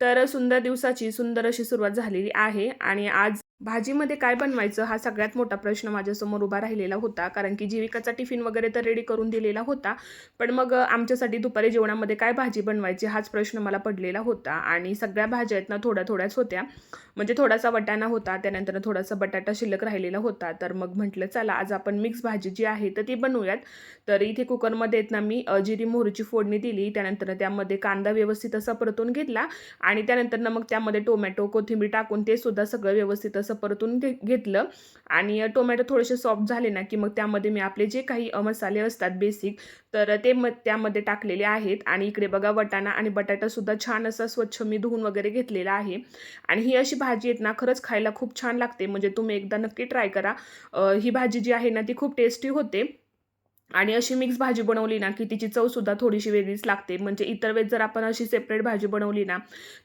तर सुंदर दिवसाची सुंदर अशी सुरुवात झालेली आहे आणि आज भाजीमध्ये काय बनवायचं हा सगळ्यात मोठा प्रश्न माझ्यासमोर उभा राहिलेला होता. कारण की जीविकाचा टिफिन वगैरे तर रेडी करून दिलेला होता. पण मग आमच्यासाठी दुपारी जेवणामध्ये काय भाजी बनवायची हाच प्रश्न मला पडलेला होता. आणि सगळ्या भाज्या आहेत ना थोड्या थोड्याच होत्या. म्हणजे थोडासा वटाणा होता त्यानंतर थोडासा बटाटा शिल्लक राहिलेला होता. तर मग म्हटलं चला आज आपण मिक्स भाजी जी आहे तर ती बनवूयात. तर इथे कुकरमध्ये आहेत ना मी जिरी मोहरीची फोडणी दिली. त्यानंतर त्यामध्ये कांदा व्यवस्थित असा परतून घेतला. आणि त्यानंतर मग त्यामध्ये टोमॅटो कोथिंबीर टाकून ते सुद्धा सगळं व्यवस्थित असं परतून घे घेतलं. आणि टोमॅटो थोडेसे सॉफ्ट झाले ना की मग त्यामध्ये मी आपले जे काही मसाले असतात बेसिक तर ते म त्यामध्ये टाकलेले आहेत. आणि इकडे बघा वटाणा आणि बटाटासुद्धा छान असा स्वच्छ मी धुवून वगैरे घेतलेला आहे. आणि ही अशी भाजी आहेत ना खरंच खायला खूप छान लागते. म्हणजे तुम्ही एकदा नक्की ट्राय करा. ही भाजी जी आहे ना ती खूप टेस्टी होते. आणि अशी मिक्स भाजी बनवली ना की तिची चवसुद्धा थोडीशी वेगळीच लागते. म्हणजे इतर वेळेस जर आपण अशी सेपरेट भाजी बनवली ना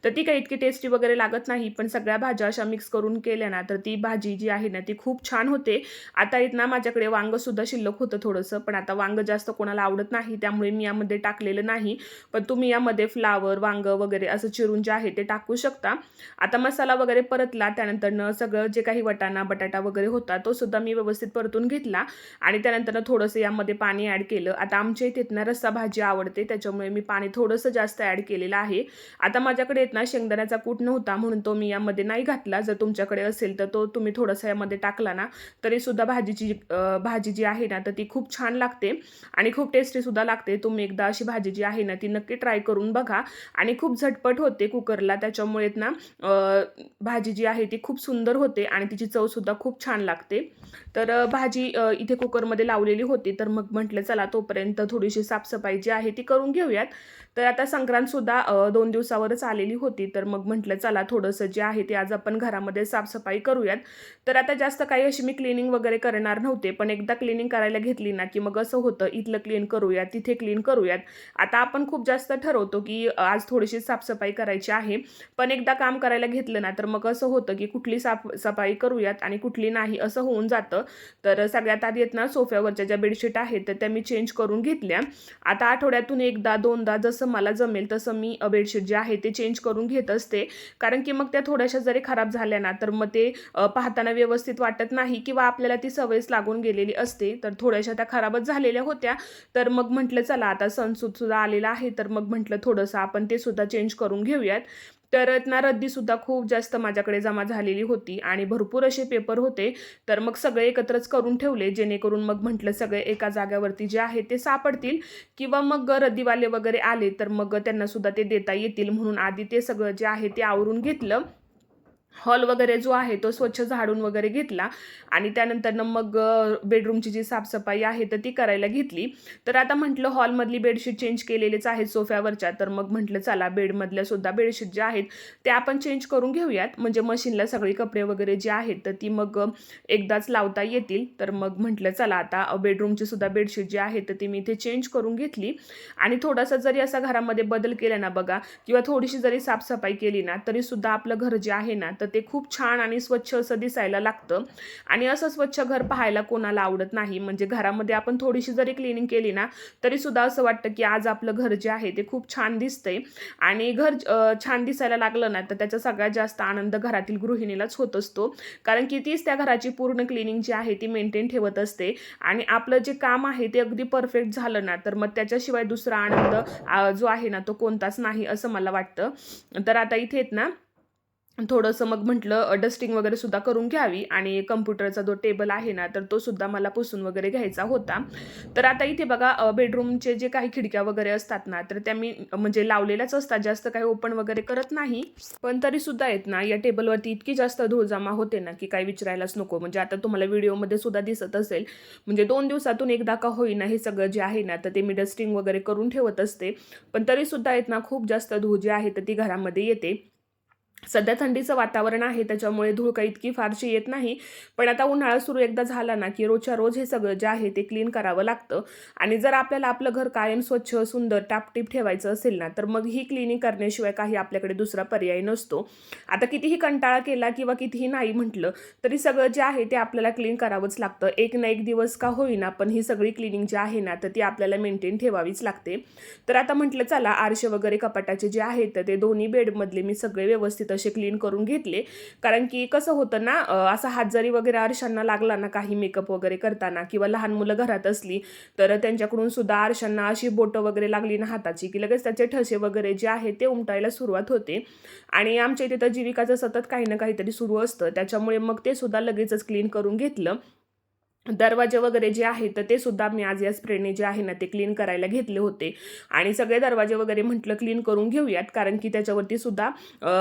तर ती काही इतकी टेस्टी वगैरे लागत नाही. पण सगळ्या भाज्या अशा मिक्स करून केल्या ना तर ती भाजी जी आहे ना ती खूप छान होते. आता येत ना माझ्याकडे वांगंसुद्धा शिल्लक होतं थोडंसं. पण आता वांगं जास्त कोणाला आवडत नाही त्यामुळे मी यामध्ये टाकलेलं नाही. पण तुम्ही यामध्ये फ्लावर वांगं वगैरे असं चिरून जे आहे ते टाकू शकता. आता मसाला वगैरे परतला त्यानंतरनं सगळं जे काही वटाणा बटाटा वगैरे होता तो सुद्धा मी व्यवस्थित परतून घेतला. आणि त्यानंतर थोडंसं यामध्ये पाणी ॲड केलं. आता आमच्या इथे ना रस्सा भाजी आवडते त्याच्यामुळे मी पाणी थोडंसं जास्त ॲड केलेलं आहे. आता माझ्याकडे येत ना शेंगदाण्याचा कूट नव्हता म्हणून तो मी यामध्ये नाही घातला. जर तुमच्याकडे असेल तर तो तुम्ही थोडासा यामध्ये टाकला ना तरीसुद्धा भाजीची भाजी जी आहे ना तर ती खूप छान लागते आणि खूप टेस्टीसुद्धा लागते. तुम्ही एकदा अशी भाजी जी आहे ना ती नक्की ट्राय करून बघा. आणि खूप झटपट होते कुकरला त्याच्यामुळे ना भाजी जी आहे ती खूप सुंदर होते आणि तिची चवसुद्धा खूप छान लागते. तर भाजी इथे कुकरमध्ये लावलेली होती तर मग म्हटलं चला तोपर्यंत थोडीशी साफसफाई जी आहे ती करून घेऊयात. तर आता संक्रांतसुद्धा दोन दिवसावरच आलेली होती. तर मग म्हटलं चला थोडंसं जे आहे ते आज आपण घरामध्ये साफसफाई करूयात. तर आता जास्त काही अशी मी क्लिनिंग वगैरे करणार नव्हते. पण एकदा क्लिनिंग करायला घेतली ना की मग असं होतं इथलं क्लीन करूयात तिथे क्लीन करूयात. आता आपण खूप जास्त ठरवतो की आज थोडीशी साफसफाई करायची आहे. पण एकदा काम करायला घेतलं ना तर मग असं होतं की कुठली साफ सफाई करूयात आणि कुठली नाही असं होऊन जातं. तर सगळ्यात आधी आहेत ना सोफ्यावरच्या ज्या बेडशीट आहेत तर त्या मी चेंज करून घेतल्या. आता आठवड्यातून एकदा दोनदा जसं मला जमेल तसं मी बेडशीट जे आहे ते चेंज करून घेत असते. कारण की मग त्या थोड्याशा जरी खराब झाल्या ना तर मग ते पाहताना व्यवस्थित वाटत नाही किंवा आपल्याला ती सवयच लागून गेलेली असते. तर थोड्याशा त्या खराबच झालेल्या होत्या. तर मग म्हटलं चला आता सणसूतसुद्धा आलेला आहे. तर मग म्हटलं थोडंसं आपण ते सुद्धा चेंज करून घेऊयात. तर ना रद्दीसुद्धा खूप जास्त माझ्याकडे जमा झालेली होती आणि भरपूर असे पेपर होते. तर मग सगळे एकत्रच करून ठेवले जेणेकरून मग म्हटलं सगळे एका जाग्यावरती जे आहे ते सापडतील किंवा मग रद्दीवाले वगैरे आले तर मग त्यांनासुद्धा ते देता येतील म्हणून आधी ते सगळं जे आहे ते आवरून घेतलं. हॉल वगैरे जो आहे तो स्वच्छ झाडून वगैरे घेतला आणि त्यानंतरनं मग बेडरूमची जी साफसफाई आहे तर ती करायला घेतली. तर आता म्हटलं हॉलमधली बेडशीट चेंज केलेलीच आहेत सोफ्यावरच्या तर मग म्हटलं चला बेडमधल्या सुद्धा बेडशीट ज्या आहेत त्या आपण चेंज करून घेऊयात. म्हणजे मशीनला सगळी कपडे वगैरे जे आहेत तर ती मग एकदाच लावता येतील. तर मग म्हटलं चला आता बेडरूमची सुद्धा बेडशीट जी आहे तर ती मी इथे चेंज करून घेतली. आणि थोडासा जरी असा घरामध्ये बदल केला ना बघा किंवा थोडीशी जरी साफसफाई केली ना तरी सुद्धा आपलं घर जे आहे ना तर तर ते खूप छान आणि स्वच्छ असं दिसायला लागतं. आणि असं स्वच्छ घर पाहायला कोणाला आवडत नाही. म्हणजे घरामध्ये आपण थोडीशी जरी क्लिनिंग केली ना तरी सुद्धा असं वाटतं की आज आपलं घर जे आहे ते खूप छान दिसतंय. आणि घर छान दिसायला लागलं ना तर त्याचा सगळ्यात जास्त आनंद घरातील गृहिणीलाच होत असतो. कारण की तीच त्या घराची पूर्ण क्लिनिंग जी आहे ती मेंटेन ठेवत असते. आणि आपलं जे काम आहे ते अगदी परफेक्ट झालं ना तर मग त्याच्याशिवाय दुसरा आनंद जो आहे ना तो कोणताच नाही असं मला वाटतं. तर आता इथे आहेत ना थोडंसं मग म्हटलं डस्टिंग वगैरे सुद्धा करून घ्यावी. आणि कम्प्युटरचा जो टेबल आहे ना तर तो सुद्धा मला पुसून वगैरे घ्यायचा होता. तर आता इथे बघा बेडरूमचे जे काही खिडक्या वगैरे असतात ना तर त्या मी म्हणजे लावलेल्याच असतात. जास्त काही ओपन वगैरे करत नाही. पण तरी सुद्धा आहेत ना या टेबलवरती इतकी जास्त धूळ जमा होते ना की काही विचारायलाच नको. म्हणजे आता तुम्हाला व्हिडिओमध्ये सुद्धा दिसत असेल. म्हणजे दोन दिवसातून एकदा का होईना हे सगळं जे आहे ना तर ते मी डस्टिंग वगैरे करून ठेवत असते. पण तरी सुद्धा आहेत ना खूप जास्त धूळ जी आहे तर ती घरामध्ये येते. सध्या थंडीचं वातावरण आहे त्याच्यामुळे धूळ काही इतकी फारशी येत नाही. पण आता उन्हाळा सुरू एकदा झाला ना की रोजच्या रोज हे सगळं जे आहे ते क्लीन करावं लागतं. आणि जर आपल्याला आपलं घर कायम स्वच्छ सुंदर टापटीप ठेवायचं असेल ना तर मग ही क्लिनिंग करण्याशिवाय काही आपल्याकडे दुसरा पर्याय नसतो. आता कितीही कंटाळा केला किंवा कितीही नाही म्हटलं तरी सगळं जे आहे ते आपल्याला क्लीन करावंच लागतं. एक ना एक दिवस का होईना पण ही सगळी क्लिनिंग जी आहे ना तर ती आपल्याला मेंटेन ठेवावीच लागते. तर आता म्हटलं चला आरशे वगैरे कपाटाचे जे आहेत तर ते दोन्ही बेडमधले मी सगळे व्यवस्थित असे क्लीन करून घेतले. कारण की कसं होतं ना असा हात जरी वगैरे आरशांना लागला ना काही मेकअप वगैरे करताना किंवा लहान मुलं घरात असली तर त्यांच्याकडून सुद्धा आरशांना अशी बोटं वगैरे लागली ना हाताची की लगेच त्याचे ठसे वगैरे जे आहे ते उमटायला सुरुवात होते. आणि आमच्या इथे तर जीविकाचं सतत काही ना काहीतरी सुरू असतं. त्याच्यामुळे मग ते सुद्धा लगेचच क्लीन करून घेतलं. दरवाजे वगैरे जे आहेत तर ते सुद्धा मी आज या स्प्रेने जे आहे ना ते क्लीन करायला घेतले होते. आणि सगळे दरवाजे वगैरे म्हटलं क्लीन करून घेऊयात कारण की त्याच्यावरती सुद्धा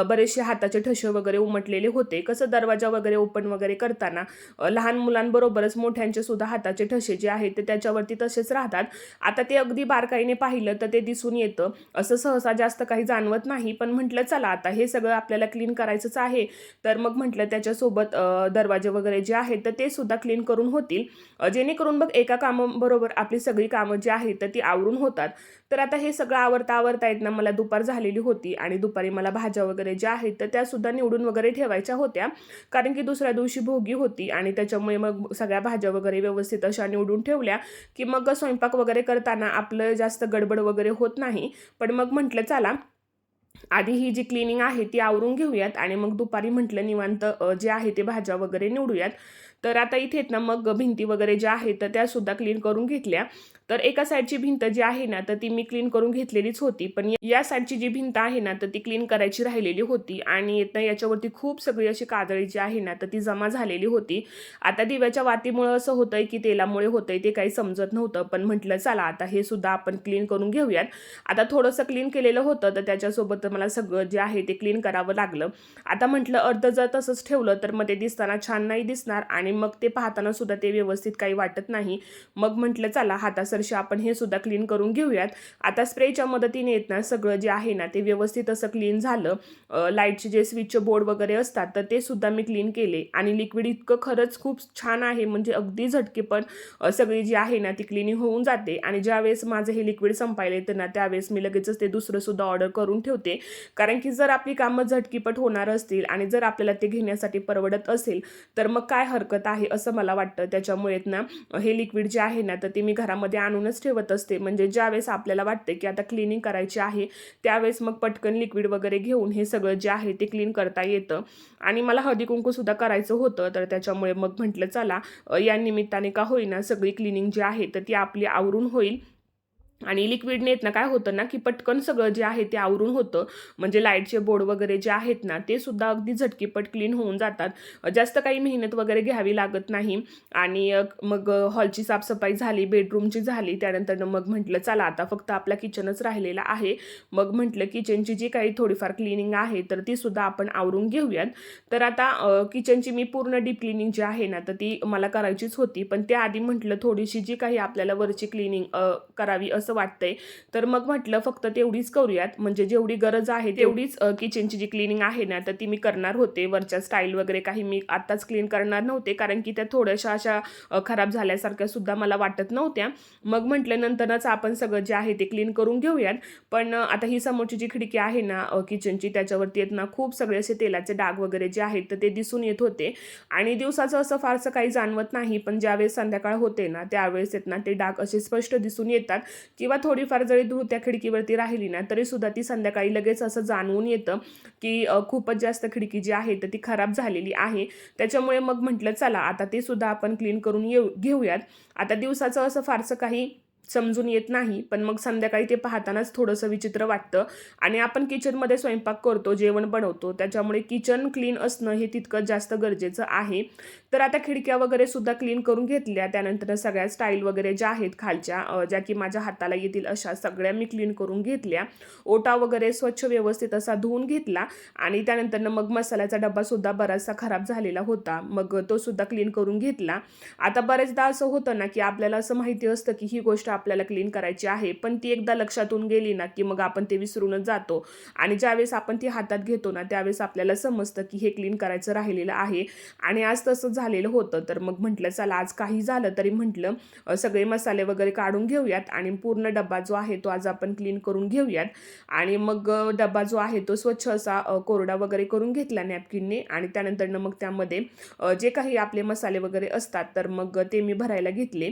बरेचसे हाताचे ठसे वगैरे उमटलेले होते. कसं दरवाजा वगैरे ओपन वगैरे करताना लहान मुलांबरोबरच मोठ्यांचे सुद्धा हाताचे ठसे जे आहेत ते त्याच्यावरती तसेच राहतात. आता ते अगदी बारकाईने पाहिलं तर ते दिसून येतं. असं सहसा जास्त काही जाणवत नाही पण म्हटलं चला आता हे सगळं आपल्याला क्लीन करायचंच आहे. तर मग म्हटलं त्याच्यासोबत दरवाजे वगैरे जे आहेत तर ते सुद्धा क्लीन करून होते होतील जेणेकरून मग एका कामाबरोबर आपली सगळी कामं जी आहेत तर ती आवरून होतात. तर आता हे सगळं आवरता आवरता येत ना मला दुपार झालेली होती आणि दुपारी मला भाज्या वगैरे ज्या आहेत तर त्या सुद्धा निवडून वगैरे ठेवायच्या होत्या. कारण की दुसऱ्या दिवशी भोगी होती आणि त्याच्यामुळे मग सगळ्या भाज्या वगैरे व्यवस्थित अशा निवडून ठेवल्या की मग स्वयंपाक वगैरे करताना आपलं जास्त गडबड वगैरे होत नाही. पण मग म्हटलं चला आधी ही जी क्लिनिंग आहे ती आवरून घेऊयात आणि मग दुपारी म्हटलं निवांत जे आहे ते भाज्या वगैरे निवडूयात. तर आता इथे ना मग भिंती वगैरे ज्या आहेत तर त्या सुद्धा क्लीन करून घेतल्या. तर एका साईडची भिंत जी आहे ना तर ती मी क्लीन करून घेतलेलीच होती. पण या- साईडची जी भिंत आहे ना तर ती क्लीन करायची राहिलेली होती. आणि याच्यावरती खूप सगळी अशी कादळी जी आहे ना तर ती जमा झालेली होती. आता दिव्याच्या वातीमुळं असं होतंय की तेलामुळे होतंय ते काही समजत नव्हतं. पण म्हटलं चला आता हे सुद्धा आपण क्लीन करून घेऊयात. आता थोडंसं क्लीन केलेलं होतं तर त्याच्यासोबत मला सगळं जे आहे ते क्लीन करावं लागलं. आता म्हटलं अर्ध जर तसंच ठेवलं तर मग ते दिसताना छान नाही दिसणार. आणि मग ते पाहताना सुद्धा ते व्यवस्थित काही वाटत नाही. मग म्हटलं चला हातासरशी आपण हे सुद्धा क्लीन करून घेऊयात. आता स्प्रेच्या मदतीने येत ना सगळं जे आहे ना ते व्यवस्थित असं क्लीन झालं. लाईटचे जे स्विच बोर्ड वगैरे असतात तर ते सुद्धा मी क्लीन केले. आणि लिक्विड इतकं खरंच खूप छान आहे म्हणजे अगदी झटके पण सगळी जी आहे ना ती क्लिनिंग होऊन जाते. आणि ज्यावेळेस माझं हे लिक्विड संपायला येतं ना त्यावेळेस मी लगेचच ते दुसरं सुद्धा ऑर्डर करून ठेवते. कारण की जर आपली कामं झटकीपट होणार असतील आणि जर आपल्याला ते घेण्यासाठी परवडत असेल तर मग काय हरकत आहे असं मला वाटतं. त्याच्यामुळे ना हे लिक्विड जे आहे ना तर ते मी घरामध्ये आणूनच ठेवत असते. म्हणजे ज्यावेळेस आपल्याला वाटते की आता क्लिनिंग करायची आहे त्यावेळेस मग पटकन लिक्विड वगैरे घेऊन हे सगळं जे आहे ते क्लीन करता येतं. आणि मला हळदी कुंकूसुद्धा करायचं होतं तर त्याच्यामुळे मग म्हटलं चला या निमित्ताने का होईना सगळी क्लिनिंग जी आहे तर ती आपली आवरून होईल. आणि लिक्विडने येत ना काय होतं ना की पटकन सगळं जे आहे ते आवरून होतं. म्हणजे लाईटचे बोर्ड वगैरे जे आहेत ना ते सुद्धा अगदी झटकीपट क्लीन होऊन जातात. जास्त काही मेहनत वगैरे घ्यावी लागत नाही. आणि मग हॉलची साफसफाई झाली बेडरूमची झाली त्यानंतर मग म्हटलं चला आता फक्त आपला किचनच राहिलेला आहे. मग म्हटलं किचनची जी काही थोडीफार क्लिनिंग आहे तर ती सुद्धा आपण आवरून घेऊयात. तर आता किचनची मी पूर्ण डीप क्लिनिंग जी आहे ना तर ती मला करायचीच होती. पण त्याआधी म्हटलं थोडीशी जी काही आपल्याला वरची क्लिनिंग करावी असं वाटतंय. तर मग म्हटलं फक्त तेवढीच करूयात. म्हणजे जेवढी गरज आहे तेवढीच किचनची जी क्लिनिंग आहे ना तर ती मी करणार होते. वरच्या स्टाईल वगैरे काही मी आत्ताच क्लीन करणार नव्हते. कारण की त्या थोड्याशा अशा खराब झाल्यासारख्या सुद्धा मला वाटत नव्हत्या. मग म्हटलं नंतरच आपण सगळं जे आहे ते क्लीन करून घेऊयात. पण आता ही समोरची जी खिडकी आहे ना किचनची त्याच्यावरती येत ना खूप सगळे असे तेलाचे डाग वगैरे जे आहेत तर ते दिसून येत होते. आणि दिवसाचं असं फारसं काही जाणवत नाही. पण ज्यावेळेस संध्याकाळ होते ना त्यावेळेस येत ना ते डाग असे स्पष्ट दिसून येतात किंवा थोडीफार जरी धूळ त्या खिडकीवरती राहिली ना तरी सुद्धा ती संध्याकाळी लगेच असं जाणवून येतं की खूपच जास्त खिडकी जी आहे तर ती खराब झालेली आहे. त्याच्यामुळे मग म्हटलं चला आता ते सुद्धा आपण क्लीन करून येऊ घेऊयात. आता दिवसाचं असं फारसं काही समजून येत नाही पण मग संध्याकाळी ते पाहतानाच थोडंसं विचित्र वाटतं. आणि आपण किचनमध्ये स्वयंपाक करतो जेवण बनवतो त्याच्यामुळे किचन क्लीन असणं हे तितकंच जास्त गरजेचं आहे. तर आता खिडक्या वगैरे सुद्धा क्लीन करून घेतल्या. त्यानंतर सगळ्या स्टाईल वगैरे ज्या आहेत खालच्या ज्या की माझ्या हाताला येतील अशा सगळ्या मी क्लीन करून घेतल्या. ओटा वगैरे स्वच्छ व्यवस्थित असा धुवून घेतला आणि त्यानंतर मग मसाल्याचा डब्बा सुद्धा बराचसा खराब झालेला होता. मग तो सुद्धा क्लीन करून घेतला. आता बरेचदा असं होतं ना की आपल्याला असं माहिती असतं की ही गोष्ट आपल्याला क्लीन करायची आहे पण ती एकदा लक्षातून गेली ना की मग आपण ते विसरूनच जातो. आणि ज्यावेळेस आपण ती हातात घेतो ना त्यावेळेस आपल्याला समजतं की हे क्लीन करायचं राहिलेलं आहे. आणि आज तसं झालेलं होतं. तर मग म्हटलं चला आज काही झालं तरी म्हटलं सगळे मसाले वगैरे काढून घेऊयात आणि पूर्ण डब्बा जो आहे तो आज आपण क्लीन करून घेऊयात. आणि मग डब्बा जो आहे तो स्वच्छ असा कोरडा वगैरे करून घेतला नॅपकिनने आणि त्यानंतरनं मग त्यामध्ये जे काही आपले मसाले वगैरे असतात तर मग ते मी भरायला घेतले.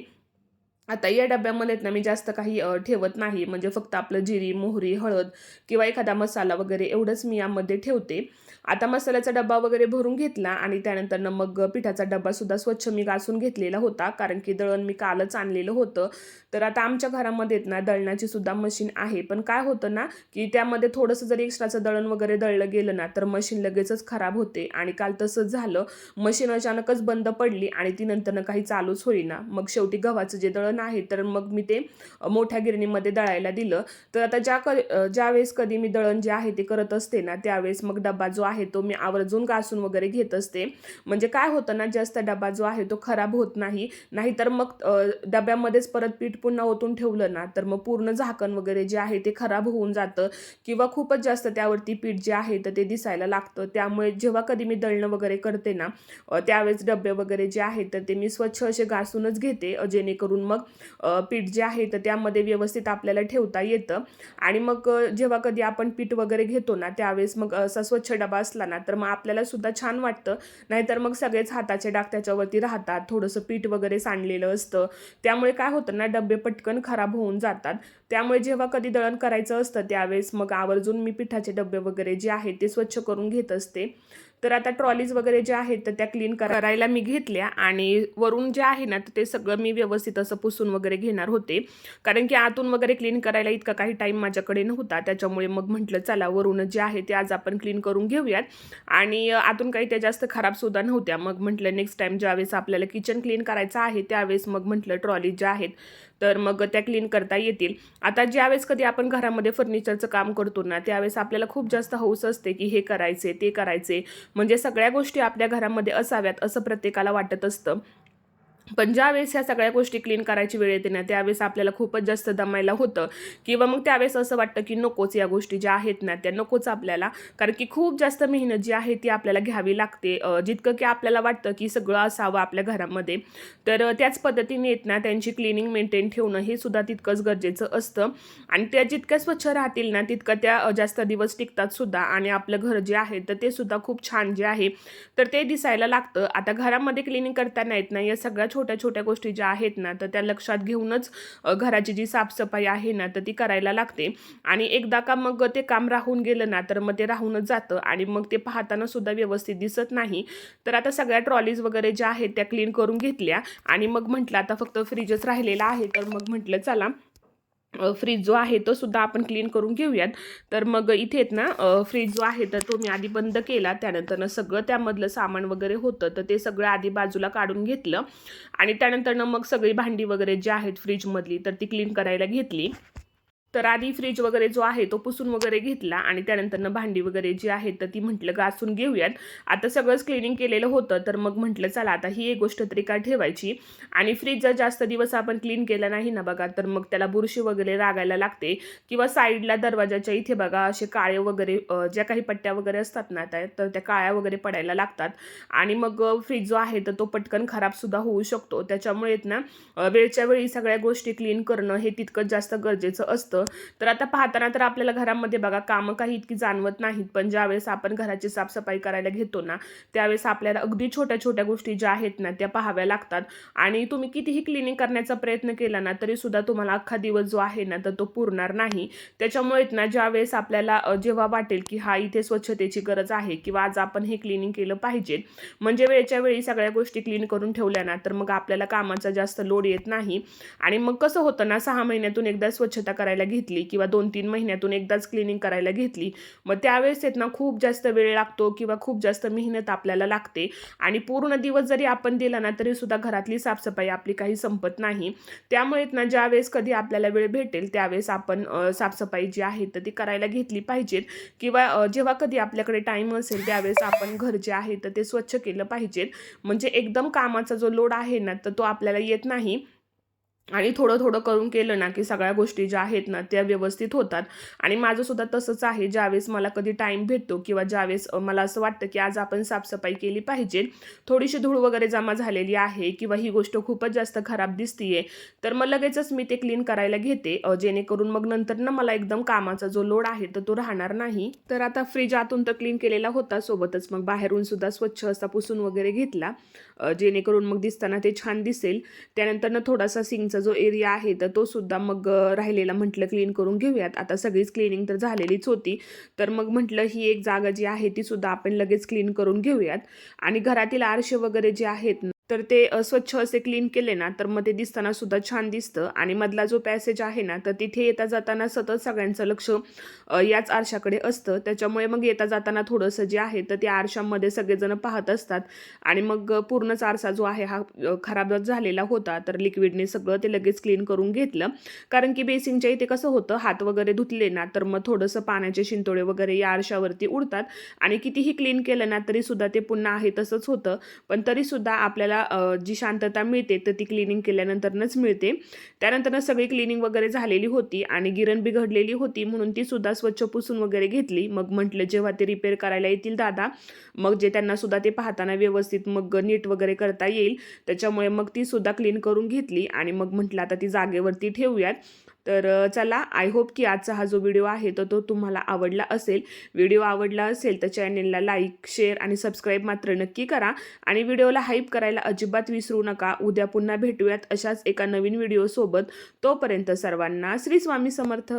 आता या डब्यामध्ये ना मी जास्त काही ठेवत नाही. म्हणजे फक्त आपलं जिरी मोहरी हळद किंवा एखादा मसाला वगैरे एवढंच मी यामध्ये ठेवते. आता मसाल्याचा डब्बा वगैरे भरून घेतला आणि त्यानंतरनं मग पिठाचा डबासुद्धा स्वच्छ मी घासून घेतलेला होता कारण की दळण मी कालच आणलेलं होतं. तर आता आमच्या घरामध्ये ना दळणाची सुद्धा मशीन आहे. पण काय होतं ना की त्यामध्ये थोडंसं जरी एक्स्ट्राचं दळण वगैरे दळलं गेलं ना तर मशीन लगेचच खराब होते. आणि काल तसंच झालं. मशीन अचानकच बंद पडली आणि ती नंतरनं काही चालूच होईना. मग शेवटी गव्हाचं जे दळण आहे तर मग मी ते मोठ्या गिरणीमध्ये दळायला दिलं. तर आता ज्या क ज्यावेळेस कधी मी दळण जे आहे ते करत असते ना त्यावेळेस मग डब्बा जो आहे तो मी आवर्जून घासून वगैरे घेत असते. म्हणजे काय होतं ना जास्त डबा जो आहे तो खराब होत नाही. नाहीतर मग डब्यामध्येच परत पीठ पुन्हा ओतून ठेवलं ना तर मग पूर्ण झाकण वगैरे जे आहे ते खराब होऊन जातं. किंवा खूपच जास्त त्यावरती पीठ जे आहे तर ते दिसायला लागतं. त्यामुळे जेव्हा कधी मी दळणं वगैरे करते ना त्यावेळेस डबे वगैरे जे आहेत तर ते मी स्वच्छ असे घासूनच घेते. जेणेकरून मग पीठ जे आहे तर त्यामध्ये व्यवस्थित आपल्याला ठेवता येतं. आणि मग जेव्हा कधी आपण पीठ वगैरे घेतो ना त्यावेळेस मग असा स्वच्छ डबा असला ना तर मग आपल्याला सुद्धा छान वाटतं. नाहीतर मग सगळेच हाताचे डाग त्याच्यावरती राहतात थोडंसं पीठ वगैरे सांडलेलं असतं. त्यामुळे काय होतं ना डबे पटकन खराब होऊन जातात. त्यामुळे जेव्हा कधी दळण करायचं असतं त्यावेळेस मग आवर्जून मी पिठाचे डबे वगैरे जे आहेत ते स्वच्छ करून घेत असते. तर आता ट्रॉलीज वगैरे ज्या आहेत तर त्या क्लीन करायला मी घेतल्या आणि वरून जे आहे ना तर ते सगळं मी व्यवस्थित असं पुसून वगैरे घेणार होते. कारण की आतून वगैरे क्लीन करायला इतका काही टाईम माझ्याकडे नव्हता. त्याच्यामुळे मग म्हटलं चला वरून जे आहे ते आज आपण क्लीन करून घेऊयात. आणि आतून काही त्या जास्त खराबसुद्धा नव्हत्या. मग म्हटलं नेक्स्ट टाईम ज्यावेळेस आपल्याला किचन क्लीन करायचं आहे त्यावेळेस मग म्हटलं ट्रॉली ज्या आहेत तर मग त्या क्लीन करता येतील. आता ज्यावेळेस कधी आपण घरामध्ये फर्निचरचं काम करतो ना त्यावेळेस आपल्याला खूप जास्त हौस असते की हे करायचे ते करायचे म्हणजे सगळ्या गोष्टी आपल्या घरामध्ये असाव्यात असं प्रत्येकाला वाटत असतं. पण ज्यावेळेस ह्या सगळ्या गोष्टी क्लीन करायची वेळ येते ना त्यावेळेस आपल्याला खूपच जास्त दमायला होतं. किंवा मग त्यावेळेस असं वाटतं की नकोच या गोष्टी ज्या आहेत ना त्या नकोच आपल्याला. कारण की खूप जास्त मेहनत जी आहे ती आपल्याला घ्यावी लागते. जितकं की आपल्याला वाटतं की सगळं असावं आपल्या घरामध्ये. तर त्याच पद्धतीने येत ना त्यांची क्लिनिंग मेंटेन ठेवणं हे सुद्धा तितकंच गरजेचं असतं. आणि त्या जितक्या स्वच्छ राहतील ना तितकं त्या जास्त दिवस टिकतात सुद्धा. आणि आपलं घर जे आहे तर ते सुद्धा खूप छान जे आहे. तर ते दिसायला लागतं. आता घरामध्ये क्लिनिंग करताना येत ना या सगळ्या छोट्या छोट्या गोष्टी ज्या आहेत ना तर त्या लक्षात घेऊनच घराची जी साफसफाई आहे ना तर ती करायला लागते. आणि एकदा का मग ते काम राहून गेलं ना तर मग ते राहूनच जातं आणि मग ते पाहताना सुद्धा व्यवस्थित दिसत नाही. तर आता सगळ्या ट्रॉलीज वगैरे ज्या आहेत त्या क्लीन करून घेतल्या आणि मग म्हटलं आता फक्त फ्रीजच राहिलेला आहे तर मग म्हटलं चला फ्रीज जो आहे तो सुद्धा आपण क्लीन करून घेऊयात. तर मग इथे आहेत ना फ्रीज जो आहे तर तो मी आधी बंद केला. त्यानंतरनं सगळं त्यामधलं सामान वगैरे होतं तर ते सगळं आधी बाजूला काढून घेतलं. आणि त्यानंतरनं मग सगळी भांडी वगैरे जी आहेत फ्रीजमधली तर ती क्लीन करायला घेतली. तर आधी फ्रीज वगैरे जो आहे तो पुसून वगैरे घेतला आणि त्यानंतरनं भांडी वगैरे जी आहेत तर ती म्हटलं घासून घेऊयात. आता सगळंच क्लिनिंग केलेलं होतं तर मग म्हटलं चला आता ही एक गोष्ट तरी काय ठेवायची? आणि फ्रीज जर जास्त दिवस आपण क्लीन केला नाही ना बघा तर मग त्याला बुरशी वगैरे लागायला लागते. किंवा साईडला दरवाजाच्या इथे बघा असे काळे वगैरे ज्या काही पट्ट्या वगैरे असतात ना त्या तर त्या काळ्या वगैरे पडायला लागतात. आणि मग फ्रीज जो आहे तर तो पटकन खराबसुद्धा होऊ शकतो. त्याच्यामुळे ना वेळच्या वेळी सगळ्या गोष्टी क्लीन करणं हे तितकंच जास्त गरजेचं असतं. तर आता पाहताना तर आपल्याला घरामध्ये बघा कामं काही इतकी जाणवत नाहीत. पण ज्यावेळेस आपण घराची साफसफाई करायला घेतो ना त्यावेळेस आपल्याला अगदी छोट्या छोट्या गोष्टी ज्या आहेत ना त्या पाहाव्या लागतात. आणि तुम्ही कितीही क्लिनिंग करण्याचा प्रयत्न केला ना तरी सुद्धा तुम्हाला अख्खा दिवस जो आहे ना तर तो पुरणार नाही. त्याच्यामुळे ना ज्यावेळेस आपल्याला जेव्हा वाटेल की हा इथे स्वच्छतेची गरज आहे किंवा आज आपण हे क्लिनिंग केलं पाहिजे म्हणजे वेळच्या वेळी सगळ्या गोष्टी क्लीन करून ठेवल्या ना तर मग आपल्याला कामाचा जास्त लोड येत नाही. आणि मग कसं होतं ना सहा महिन्यातून एकदा स्वच्छता करायला घेतली किंवा दोन तीन महिन्यातून एकदाच क्लिनिंग करायला घेतली. मग त्यावेळेस येत ना खूप जास्त वेळ लागतो किंवा खूप जास्त मेहनत आपल्याला लागते. आणि पूर्ण दिवस जरी आपण दिला ना तरी सुद्धा घरातली साफसफाई आपली काही संपत नाही. त्यामुळे ना ज्यावेळेस कधी आपल्याला वेळ भेटेल त्यावेळेस आपण साफसफाई जी आहे तर ती करायला घेतली पाहिजेत किंवा जेव्हा कधी आपल्याकडे टाईम असेल त्यावेळेस आपण घर जे आहे तर ते स्वच्छ केलं पाहिजेत म्हणजे एकदम कामाचा जो लोड आहे ना तर तो आपल्याला येत नाही. आणि थोडं थोडं करून केलं ना की सगळ्या गोष्टी ज्या आहेत ना त्या व्यवस्थित होतात. आणि माझंसुद्धा तसंच आहे. ज्यावेळेस मला कधी टाईम भेटतो किंवा ज्यावेळेस मला असं वाटतं की आज आपण साफसफाई केली पाहिजे थोडीशी धूळ वगैरे जमा झालेली आहे किंवा ही गोष्ट खूपच जास्त खराब दिसतीये तर मग लगेचच मी ते क्लीन करायला घेते. जेणेकरून मग नंतर ना मला एकदम कामाचा जो लोड आहे तर तो राहणार नाही. तर आता फ्रीज आतून तर क्लीन केलेला होता सोबतच मग बाहेरून सुद्धा स्वच्छ असा पुसून वगैरे घेतला. जेणेकरून मग दिसताना ते छान दिसेल. त्यानंतर ना थोडासा सिंगचा जो एरिया आहे तर तो सुद्धा मग राहिलेला म्हटलं क्लीन करून घेऊयात. आता सगळीच क्लिनिंग तर झालेलीच होती. तर मग म्हटलं ही एक जागा जी आहे ती सुद्धा आपण लगेच क्लीन करून घेऊयात. आणि घरातील आरशे वगैरे जे आहेत ना, तर ते स्वच्छ असे क्लीन केले ना तर मग ते दिसताना सुद्धा छान दिसतं. आणि मधला जो पॅसेज आहे ना तर तिथे येता जाताना सतत सगळ्यांचं लक्ष याच आरशाकडे असतं. त्याच्यामुळे मग येता जाताना थोडंसं जे आहे तर त्या आरशामध्ये सगळेजण पाहत असतात. आणि मग पूर्णच आरसा जो आहे हा खराब झालेला होता. तर लिक्विडने सगळं ते लगेच क्लीन करून घेतलं. कारण की बेसिंगच्या इथे कसं होतं हात वगैरे धुतले ना तर मग थोडंसं पाण्याचे शिंतोडे वगैरे या आरशावरती उडतात. आणि कितीही क्लीन केलं ना तरी सुद्धा ते पुन्हा आहे तसंच होतं. पण तरी सुद्धा आपल्याला जी शांतता मिळते तर ती क्लिनिंग केल्यानंतरनच मिळते. त्यानंतरनं सगळी क्लिनिंग वगैरे झालेली होती आणि गिरण बिघडलेली होती म्हणून ती सुद्धा स्वच्छ पुसून वगैरे घेतली. मग म्हटलं जेव्हा ते रिपेअर करायला येतील दादा मग जे त्यांना सुद्धा ते पाहताना व्यवस्थित मग नीट वगैरे करता येईल. त्याच्यामुळे मग ती सुद्धा क्लीन करून घेतली आणि मग म्हटलं आता ती जागेवरती ठेवूयात. तर चला आय होप की आजचा हा जो व्हिडिओ आहे तर तो तुम्हाला आवडला असेल. व्हिडिओ आवडला असेल तर चॅनेलला लाईक शेअर आणि सबस्क्राईब मात्र नक्की करा. आणि व्हिडिओला हाईप करायला अजिबात विसरू नका. उद्या पुन्हा भेटूयात अशाच एका नवीन व्हिडिओसोबत तोपर्यंत सर्वांना श्री स्वामी समर्थ.